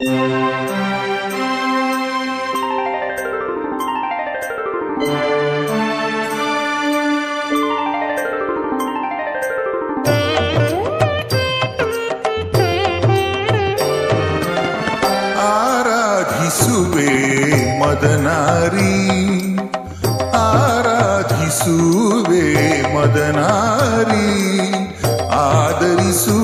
सुबे मदनारी। आराधिसुवे मदनारी। आदरिसु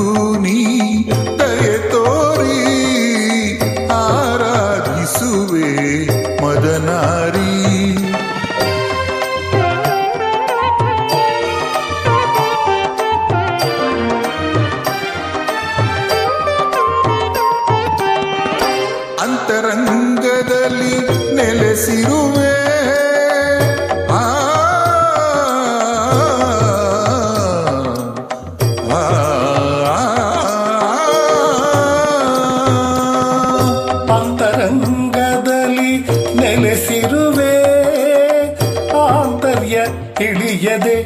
ತಿಳಿಯದೆ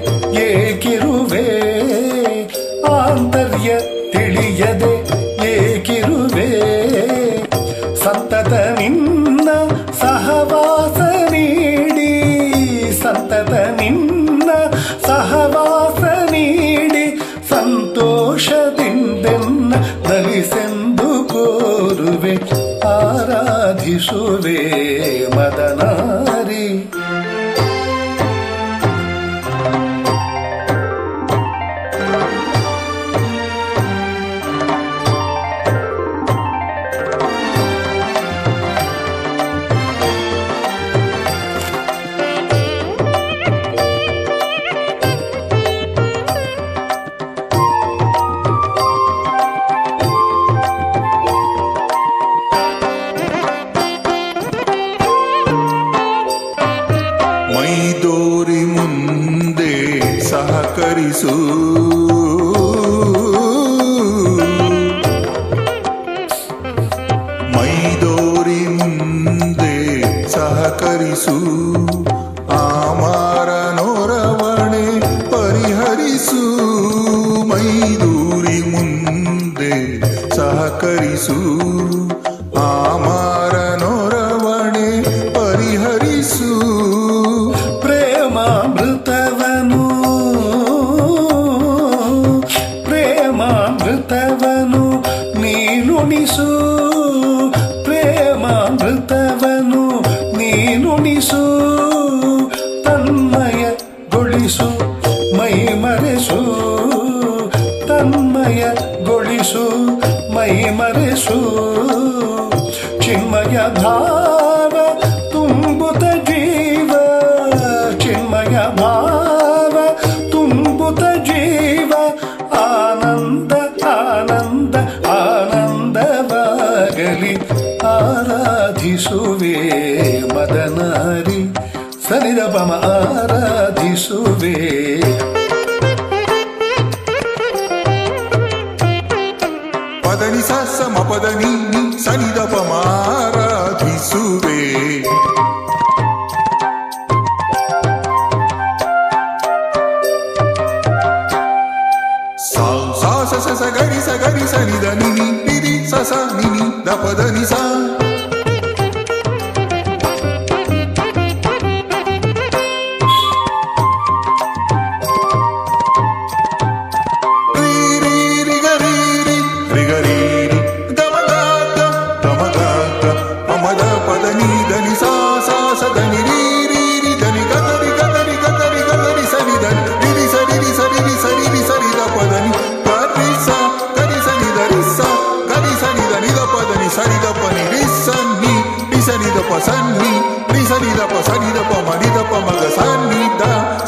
ಏಕಿರುವೆ. ಆಂತರ್ಯ ತಿಳಿಯದೆ ಏಕಿರುವೆ. ಸಂತತ ನಿನ್ನ ಸಹವಾಸ ನೀಡಿ, ಸಂತತ ನಿನ್ನ ಸಹವಾಸ ನೀಡಿ, ಸಂತೋಷದಿಂದೆನ್ನ ನಲಿಸೆಂದು ಕೋರುವೆ. ಆರಾಧಿಸುವೆ ಮದನಾರಿ ಸಹಕರಿಸು ಮೈದೋರಿ ಮುಂದೆ ಸಹಕರಿಸು. ಆಮಾರ ನೋರವಣೆ ಪರಿಹರಿಸು. ಮೈದೂರಿ ಮುಂದೆ ಸಹಕರಿಸು. ನೀನುಣಿಸು ಪ್ರೇಮಾಮೃತವನು ನೀನುಣಿಸು ತನ್ಮಯಗೊಳಿಸು ಮೈ ಮರೆಸು ತನ್ಮಯಗೊಳಿಸು ಮೈ ಮರೆಸು ಚಿನ್ಮಯ ಭಾವ ತುಂಬುತ್ತ ಜೀವ ಚಿನ್ಮಯ ಭಾವ ಆರಾಧಿಸುವೆ ಮದನಾರಿ ಸರಿದ ಪಮ ಆರಾಧಿಸುವೆ ಪದನಿ ಸ ಸಮ ಪದನಿ ನಿ ಸನಿದ ಪಮಾರಾಧಿಸುವೆ ಸಾ ಸಾ ಸ ಸ ಸ ಗರಿ ಸ ಗರಿ ಸ ನಿ ದ ನಿ ನಿ ನಿ ನಿ ಸ ಸ ನಿ 我的理想。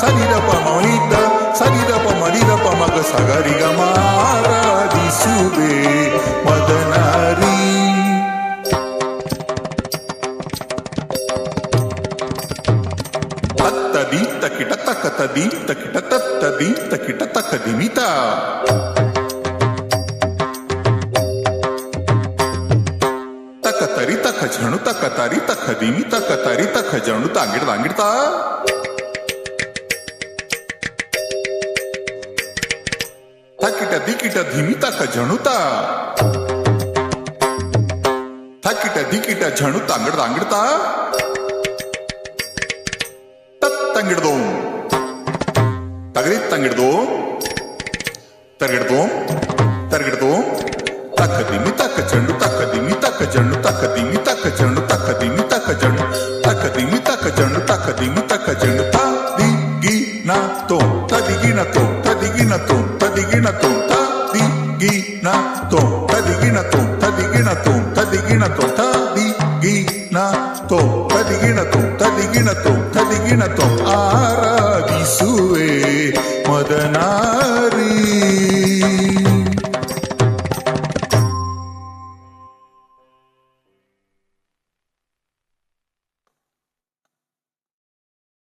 சனித பமனித சனித பமனித பமக சகரிக மாராதி சுபே மதனாரி தத்த தீத்த கிட்ட தக்கத்த தீத்த கிட்ட தத்த தீத்த கிட்ட தக்க திவிதா तक तरी तक झणू तक तारी तक दिमी तक तारी तक जणू तांगिड तांगिडता ತಾಂಗಿಡ್ದ ದಿಕಿಟ ತಕ್ಕಿಟ ದಿಕ್ಕಿಟ ಥಕಿಟ ದಿಕಿಟ ಜಣುತ. ದಿಕ್ಕಿಟ ಝಣು ತಂಗಡ್ದ ಅಂಗಡ್ತಾ. ತತ್ತಂಗಿಡ್ದು ತಗರಿ ತಂಗಿಡ್ದು. ತರಗಿಡ್ದು ತರಗಿಡ್ದು ತಕ್ಕ ದಿಮಿ ತಕ್ಕ ಚೆಂಡು ತಕ್ಕ ದಿಮ್ಮಿ ತಕ್ಕ ಚೆಂಡು ತಕ್ಕ ದಿಮ್ಮಿ